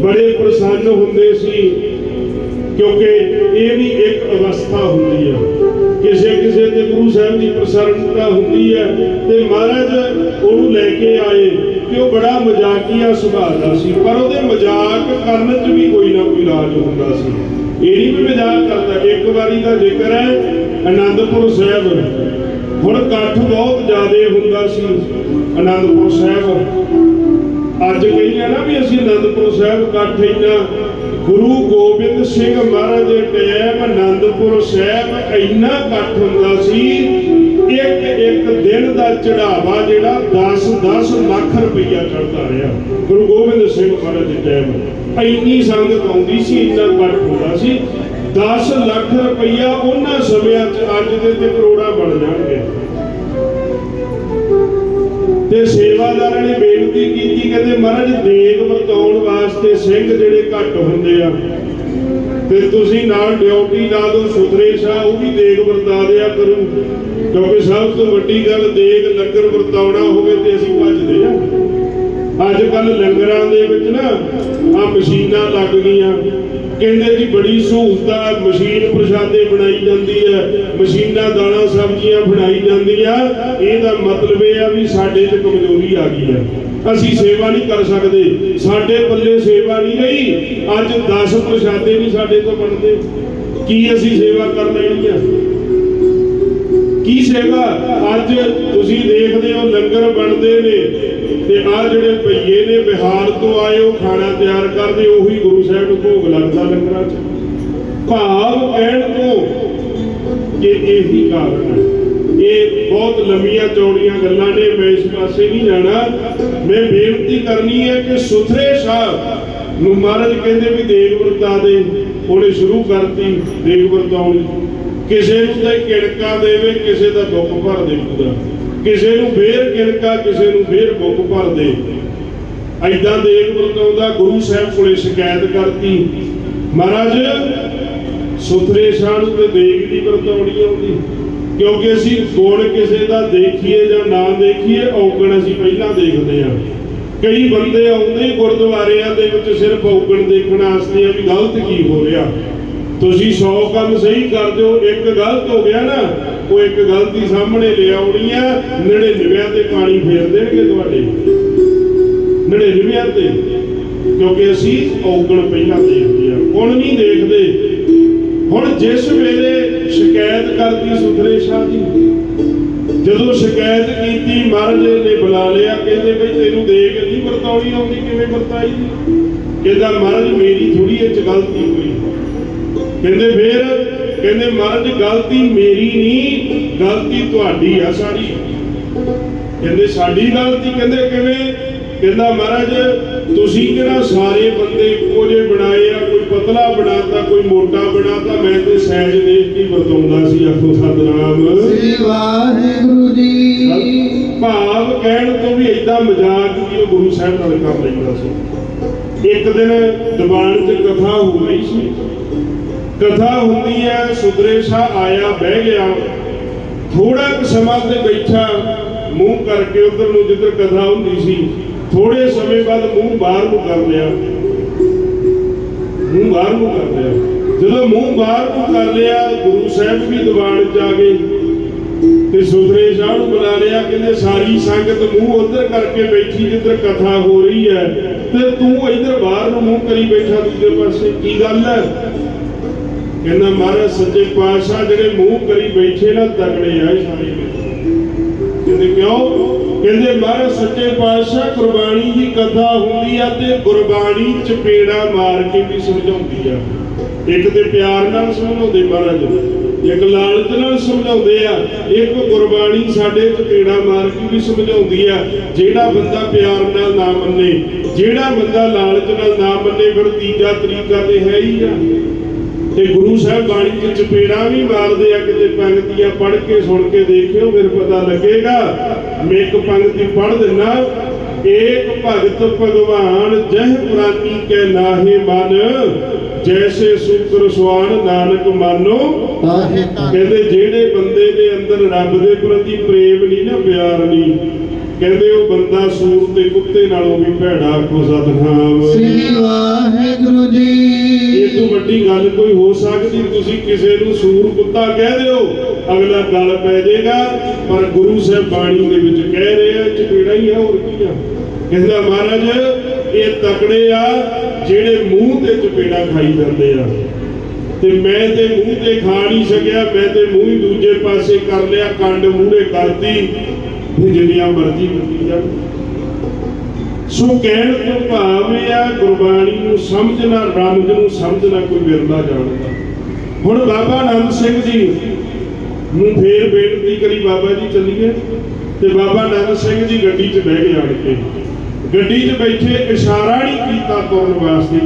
ਬੜੇ ਪ੍ਰਸੰਨ ਹੁੰਦੇ ਸੀ, ਕਿਉਂਕਿ ਇਹ ਵੀ ਇੱਕ ਅਵਸਥਾ ਹੁੰਦੀ ਹੈ। ਕਿਸੇ ਕਿਸੇ ਤੇ ਗੁਰੂ ਸਾਹਿਬ ਦੀ ਪ੍ਰਸੰਨਤਾ ਹੁੰਦੀ ਹੈ ਤੇ ਮਹਾਰਾਜ ਉਹਨੂੰ ਲੈ ਕੇ ਆਏ ਕਿ ਉਹ ਬੜਾ ਮਜ਼ਾਕੀਆ ਸੁਭਾਅ ਦਾ ਸੀ। ਪਰ ਉਹਦੇ ਮਜ਼ਾਕ ਕਰਨ 'ਚ ਵੀ ਕੋਈ ਨਾ ਕੋਈ ਰਾਜ ਹੁੰਦਾ ਸੀ। ਇਹ ਨਹੀਂ ਵੀ ਮਜ਼ਾਕ ਕਰਦਾ। ਇੱਕ ਵਾਰੀ ਦਾ ਜ਼ਿਕਰ ਹੈ ਆਨੰਦਪੁਰ ਸਾਹਿਬ। ਹੁਣ ਇਕੱਠ ਬਹੁਤ ਜ਼ਿਆਦਾ ਹੁੰਦਾ ਸੀ ਆਨੰਦਪੁਰ ਸਾਹਿਬ। ਅੱਜ ਕਹਿੰਦੇ ਨਾ ਵੀ ਅਸੀਂ ਅਨੰਦਪੁਰ ਸਾਹਿਬ ਇਕੱਠ ਇੰਨਾ, ਗੁਰੂ ਗੋਬਿੰਦ ਸਿੰਘ ਮਹਾਰਾਜ ਦੇ ਟਾਈਮ ਅਨੰਦਪੁਰ ਸਾਹਿਬ ਇੰਨਾ ਇਕੱਠ ਹੁੰਦਾ ਸੀ, ਇੱਕ ਇੱਕ ਦਿਨ ਦਾ ਚੜਾਵਾ ਜਿਹੜਾ 10 10 ਲੱਖ ਰੁਪਈਆ ਚੜਦਾ ਰਿਹਾ ਗੁਰੂ ਗੋਬਿੰਦ ਸਿੰਘ ਮਹਾਰਾਜ ਦੇ ਟਾਈਮ। ਇੰਨੀ ਸੰਗਤ ਆਉਂਦੀ ਸੀ, ਇੰਨਾ ਇਕੱਠ ਹੁੰਦਾ ਸੀ। 10 ਲੱਖ ਰੁਪਈਆ ਉਹਨਾਂ ਸਮਿਆਂ 'ਚ ਅੱਜ ਦੇ ਤੇ ਕਰੋੜਾਂ ਬਣ ਜਾਣਗੇ। ਤੇ ਸੇਵਾਦਾਰਾਂ ਨੇ ਬੇਨਤੀ ਕੀਤੀ, ਕਹਿੰਦੇ ਮਹਾਰਾਜ, ਦੇਗ ਵਰਤਾਉਣ ਵਾਸਤੇ ਸਿੰਘ ਜਿਹੜੇ ਘੱਟ ਹੁੰਦੇ ਆ। ਤੇ ਤੁਸੀਂ ਨਾਲ ਡਿਊਟੀ ਲਾ ਦਿਓ ਸੁਧਰੇ ਸ਼ਾਹ, ਉਹ ਵੀ ਦੇਗ ਵਰਤਾ ਦਿਆ ਕਰੂ। ਕਿਉਂਕਿ ਸਭ ਤੋਂ ਵੱਡੀ ਗੱਲ ਦੇਗ ਲੰਗਰ ਵਰਤਾਉਣਾ ਹੋਵੇ ਤੇ ਅਸੀਂ ਭੱਜਦੇ ਆ। ਅੱਜ ਕੱਲ ਲੰਗਰਾਂ ਦੇ ਵਿੱਚ ਨਾ ਆ ਮਸ਼ੀਨਾਂ ਲੱਗ ਗਈਆਂ। ਕਹਿੰਦੇ ਜੀ ਬੜੀ ਸਹੂਲਤ ਮਸ਼ੀਨ ਪ੍ਰਸ਼ਾਦੇ ਬਣਾਈ ਜਾਂਦੀ ਹੈ, ਮਸ਼ੀਨਾਂ ਦਾਲਾਂ ਸਬਜ਼ੀਆਂ ਬਣਾਈ ਜਾਂਦੀਆਂ। ਇਹਦਾ ਮਤਲਬ ਇਹ ਆ ਵੀ ਸਾਡੇ 'ਚ ਕਮਜ਼ੋਰੀ ਆ ਗਈ ਹੈ। ਅਸੀਂ ਸੇਵਾ ਨਹੀਂ ਕਰ ਸਕਦੇ। ਸਾਡੇ ਪੱਲੇ ਸੇਵਾ ਨਹੀਂ ਰਹੀ। ਅੱਜ 10 ਪ੍ਰਸ਼ਾਦੇ ਵੀ ਸਾਡੇ ਤੋਂ ਬਣਦੇ। ਕੀ ਅਸੀਂ ਸੇਵਾ ਕਰ ਲੈਣੀ ਆ ਕੀ ਸੇਵਾ? ਅੱਜ ਤੁਸੀਂ ਦੇਖਦੇ ਹੋ ਲੰਗਰ ਬਣਦੇ ਨੇ। ਤੇ ਆ ਜਿਹੜੇ ਭਈਏ ਨੇ ਬਿਹਾਰ ਤੋਂ ਆਏ, ਉਹ ਖਾਣਾ ਤਿਆਰ ਕਰਦੇ, ਉਹੀ ਗੁਰੂ ਸਾਹਿਬ ਨੂੰ ਭੋਗ ਲੱਗਦਾ ਲੰਗਰਾਂ 'ਚ। ਭਾਵ ਕਹਿਣ ਤੋਂ ਕਿ ਇਹੀ ਕਾਰਨ ਹੈ। ਇਹ ਬਹੁਤ ਲੰਮੀਆਂ ਚੌੜੀਆਂ ਗੱਲਾਂ ਨੇ, ਮੈਂ ਇਸ ਪਾਸੇ ਨਹੀਂ ਜਾਣਾ। ਮੈਂ ਬੇਨਤੀ ਕਰਨੀ ਹੈ ਕਿ ਸੁਥਰੇ ਸਾਹਿਬ ਨੂੰ ਮਹਾਰਾਜ ਕਹਿੰਦੇ ਵੀ ਦੇਗ ਵਰਤਾ ਦੇ, ਉਹਨੇ ਸ਼ੁਰੂ ਕਰਤੀ ਦੇਗ ਵਰਤਾਉਣੀ ਕਿਸੇ ਨੂੰ ਤਾਂ ਕਿਣਕਾ ਦੇਵੇ, ਕਿਸੇ ਦਾ ਦੁੱਖ ਭਰ ਦੇ ਪੂਰਾ ਕਿਸੇ ਨੂੰ ਫੇਰ ਕਿਣਕਾ ਕਿਸੇ ਨੂੰ ਫੇਰ ਦੁੱਖ ਭਰ ਦੇ ਐਦਾਂ ਦੇਗ ਵਰਤਾਉਂਦਾ ਗੁਰੂ ਸਾਹਿਬ ਕੋਲੇ ਸ਼ਿਕਾਇਤ ਕਰਤੀ, ਮਹਾਰਾਜ, ਸੁਥਰੇ ਸ਼ਾਹ ਤੇ ਦੇਗ ਦੀ ਵਰਤਾਉਣੀ ਆਉਂਦੀ। ਕਿਉਂਕਿ ਅਸੀਂ ਗੁਣ ਕਿਸੇ ਦਾ ਦੇਖੀਏ ਜਾਂ ਨਾ ਦੇਖੀਏ, ਔਗਣ ਅਸੀਂ ਪਹਿਲਾਂ ਦੇਖਦੇ ਹਾਂ। ਕਈ ਬੰਦੇ ਆਉਂਦੇ ਗੁਰਦੁਆਰਿਆਂ ਦੇ ਵਿੱਚ ਸਿਰਫ ਔਗਣ ਦੇਖਣ ਵਾਸਤੇ ਆ ਵੀ ਗਲਤ ਕੀ ਹੋ ਰਿਹਾ। ਤੁਸੀਂ 100 ਕੰਮ ਸਹੀ ਕਰ ਦਿਓ, ਇੱਕ ਗਲਤ ਹੋ ਗਿਆ ਨਾ ਉਹ ਇੱਕ ਗਲਤੀ ਸਾਹਮਣੇ ਲੈ ਆ 99 ਤੇ ਪਾਣੀ ਫੇਰ ਦੇਣਗੇ ਤੁਹਾਡੇ। 99 ਤੇ, ਕਿਉਂਕਿ ਅਸੀਂ ਔਗਣ ਪਹਿਲਾਂ ਦੇਖਦੇ ਆ। ਹੁਣ ਨਹੀਂ ਦੇਖਦੇ। ਹੁਣ ਜਿਸ ਵੇਲੇ ਸ਼ਿਕਾਇਤ ਕਰਦੀ ਸੁਥਰੇ ਸ਼ਾਹ ਜੀ, ਜਦੋਂ ਸ਼ਿਕਾਇਤ ਕੀਤੀ, ਮਹਾਰਾਜ ਨੇ ਬੁਲਾ ਲਿਆ, ਕਹਿੰਦੇ ਬਈ ਤੈਨੂੰ ਦੇਖ ਨਹੀਂ ਵਰਤਾਉਣੀ ਆਉਂਦੀ, ਕਿਵੇਂ ਵਰਤਾਈ? ਕਹਿੰਦਾ, ਮਹਾਰਾਜ, ਮੇਰੀ ਥੋੜੀ ਇਹ ਚ ਗਲਤੀ ਹੋਈ। ਕਹਿੰਦੇ, ਫੇਰ ਕਹਿੰਦੇ ਮਹਾਰਾਜ ਗਲਤੀ ਮੇਰੀ ਨਹੀਂ ਗਲਤੀ ਤੁਹਾਡੀ ਆ ਸਾਰੀ। ਕਹਿੰਦੇ ਸਾਡੀ ਗਲਤੀ? ਕਹਿੰਦੇ ਕਿਵੇਂ? ਕਹਿੰਦਾ ਮਹਾਰਾਜ ਤੁਸੀਂ ਕਿਹੜਾ ਸਾਰੇ ਬੰਦੇ ਇੱਕੋ ਜਿਹੇ ਬਣਾਏ ਆ ਕੋਈ ਪਤਲਾ ਬਣਾਤਾ ਕੋਈ ਮੋਟਾ ਬਣਾਤਾ ਮੈਂ ਤੇ ਸਹਿਜ ਦੇਖ ਕੇ ਹੀ ਵਰਤਾਉਂਦਾ ਸੀ ਆਖੋ ਸਤਨਾਮ। ਸ੍ਰੀ ਵਾਹਿਗੁਰੂ ਜੀ। ਭਾਵ ਕਹਿਣ ਤੋਂ ਵੀ ਏਦਾਂ ਮਜ਼ਾਕ ਵੀ ਉਹ ਗੁਰੂ ਸਾਹਿਬ ਨਾਲ ਕਰ ਲੈਂਦਾ ਸੀ। ਇੱਕ ਦਿਨ ਦੀਵਾਨ 'ਚ ਕਥਾ ਹੋ ਰਹੀ ਸੀ। ਕਥਾ ਹੁੰਦੀ ਹੈ ਸੁਦਰੇ ਸ਼ਾਹ ਆਇਆ, ਬਹਿ ਗਿਆ। ਥੋੜਾ ਕੁ ਸਮਾਂ ਤੇ ਬੈਠਾ, ਮੂੰਹ ਕਰਕੇ ਉਧਰ ਨੂੰ ਜਿੱਧਰ ਕਥਾ ਹੁੰਦੀ ਸੀ ਥੋੜੇ ਸਮੇਂ ਬਾਅਦ ਮੂੰਹ ਬਾਹਰ ਨੂੰ ਕਰ ਲਿਆ। ਮੂੰਹ ਬਾਹਰ ਨੂੰ ਕਰ ਲਿਆ। ਜਦੋਂ ਮੂੰਹ ਬਾਹਰ ਨੂੰ ਕਰ ਲਿਆ, ਗੁਰੂ ਸਾਹਿਬ ਵੀ ਦੀਵਾਨ 'ਚ ਆ ਗਏ ਤੇ ਸੁਧਰੇ ਸ਼ਾਹ ਨੂੰ ਬੁਲਾ ਲਿਆ, ਕਹਿੰਦੇ, ਸਾਰੀ ਸੰਗਤ ਮੂੰਹ ਉਧਰ ਕਰਕੇ ਬੈਠੀ ਜਿੱਧਰ ਕਥਾ ਹੋ ਰਹੀ ਹੈ ਤੇ ਤੂੰ ਇਧਰ ਬਾਹਰ ਨੂੰ ਮੂੰਹ ਕਰੀ ਬੈਠਾ ਦੂਜੇ ਪਾਸੇ। ਕੀ ਗੱਲ ਹੈ? ਕਹਿੰਦਾ, ਮਹਾਰਾਜ, ਸੱਚੇ ਪਾਤਸ਼ਾਹ ਜਿਹੜੇ ਮੂੰਹ ਕਰੀ ਬੈਠੇ ਨਾ ਤਗੜੇ ਆ ਇਹ ਸਾਰੇ ਕਹਿੰਦੇ, ਕਿਉਂ? ਕਹਿੰਦੇ, ਮਹਾਰਾਜ, ਸੱਚੇ ਪਾਤਸ਼ਾਹ ਕੁਰਬਾਨੀ ਦੀ ਕਥਾ ਹੁੰਦੀ ਆ ਤੇ ਗੁਰਬਾਣੀ ਚਪੇੜਾ ਮਾਰ ਕੇ ਵੀ ਸਮਝਾਉਂਦੀ ਆ। ਇੱਕ ਤੇ ਪਿਆਰ ਨਾਲ ਸਮਝਾਉਂਦੇ ਮਹਾਰਾਜ, ਇੱਕ ਲਾਲਚ ਨਾਲ ਸਮਝਾਉਂਦੇ ਆ। ਇੱਕ ਗੁਰਬਾਣੀ ਸਾਡੇ ਚਪੇੜਾ ਮਾਰ ਕੇ ਵੀ ਸਮਝਾਉਂਦੀ ਆ। ਜਿਹੜਾ ਬੰਦਾ ਪਿਆਰ ਨਾਲ ਨਾ ਮੰਨੇ, ਜਿਹੜਾ ਬੰਦਾ ਲਾਲਚ ਨਾਲ ਨਾ ਮੰਨੇ, ਫਿਰ ਤੀਜਾ ਤਰੀਕਾ ਤੇ ਹੈ ਹੀ ਆ। ਤੇ ਗੁਰੂ ਸਾਹਿਬ ਬਾਣੀ ਚ ਚਪੇੜਾ ਵੀ ਮਾਰਦੇ ਆ ਕਿਤੇ ਪੰਕਤੀਆਂ ਪੜ੍ਹ ਕੇ ਸੁਣ ਕੇ ਦੇਖਿਓ ਫਿਰ ਪਤਾ ਲੱਗੇਗਾ। ਮੈਂ ਇੱਕ ਪੰਕਤੀ ਪੜ੍ਹ ਦਿੰਨਾ ਏਕ ਭਗਤ ਭਗਵਾਨ ਜਹ ਪ੍ਰਾਨੀ ਕੈ ਨਾਹੇ ਮਨ ਜੈਸੇ ਸੁਕਰ ਸੁਆਨ ਨਾਨਕ ਮਾਨੋ। ਕਹਿੰਦੇ ਜਿਹੜੇ ਬੰਦੇ ਦੇ ਅੰਦਰ ਰੱਬ ਦੇ ਪ੍ਰਤੀ ਪ੍ਰੇਮ ਨਹੀਂ ਨਾ ਪਿਆਰ ਨਹੀਂ ਕਹਿੰਦੇ ਉਹ ਬੰਦਾ ਸੂਰ ਤੇ ਕੁੱਤੇ ਨਾਲੋਂ ਵੀ ਭੈੜਾ ਕੋ ਸਤਨਾਮ। ਸ੍ਰੀ ਵਾਹਿਗੁਰੂ ਇਹ ਜੀ ਤੋਂ ਵੱਡੀ ਗੱਲ ਕੋਈ ਹੋ ਸਕਦੀ ਤੁਸੀਂ ਕਿਸੇ ਨੂੰ ਸੂਰ ਕੁੱਤਾ ਕਹਿ ਦਿਓ ਅਗਲਾ ਗੱਲ ਪੈ ਜਾਏਗਾ ਪਰ ਗੁਰੂ ਸਾਹਿਬ ਬਾਣੀ ਦੇ ਵਿੱਚ ਕਹਿ ਰਹੇ ਆ ਚਪੇੜਾ ਹੀ ਆ ਹੋਰ ਕੀ ਆ? ਕਹਿੰਦਾ ਮਹਾਰਾਜ ਇਹ ਤਕੜੇ ਆ ਜਿਹੜੇ ਮੂੰਹ ਤੇ ਚਪੇੜਾ ਖਾਈ ਜਾਂਦੇ ਆ। ਤੇ ਮੈਂ ਤੇ ਮੂੰਹ ਤੇ ਖਾ ਨਹੀਂ ਸਕਿਆ ਮੈਂ ਤੇ ਮੂੰਹ ਹੀ ਦੂਜੇ ਪਾਸੇ ਕਰ ਲਿਆ ਕੰਡ ਮੂਹਰੇ ਕਰਤੀ। ਵੀ ਜਿੰਨੀਆਂ ਮਰਜ਼ੀ ਬੰਦੀ ਜਾਣ। ਸੋ ਕਹਿਣ ਤੋਂ ਭਾਵ ਇਹ ਆ, ਗੁਰਬਾਣੀ ਨੂੰ ਸਮਝਣਾ ਰਮਜ ਨੂੰ ਸਮਝਣਾ ਕੋਈ ਵਿਰਲਾ ਜਾਣਦਾ। ਹੁਣ ਬਾਬਾ ਨੰਦ ਸਿੰਘ ਜੀ ਨੂੰ ਫੇਰ ਬੇਨਤੀ ਕਰੀ ਬਾਬਾ ਜੀ ਚੱਲੀਏ ਤੇ ਬਾਬਾ ਨੰਦ ਸਿੰਘ ਜੀ ਗੱਡੀ 'ਚ ਬਹਿ ਕੇ ਆਣ ਕੇ, ਗੱਡੀ 'ਚ ਬੈਠੇ ਇਸ਼ਾਰਾ ਨਹੀਂ ਕੀਤਾ ਤੁਰਨ ਵਾਸਤੇ।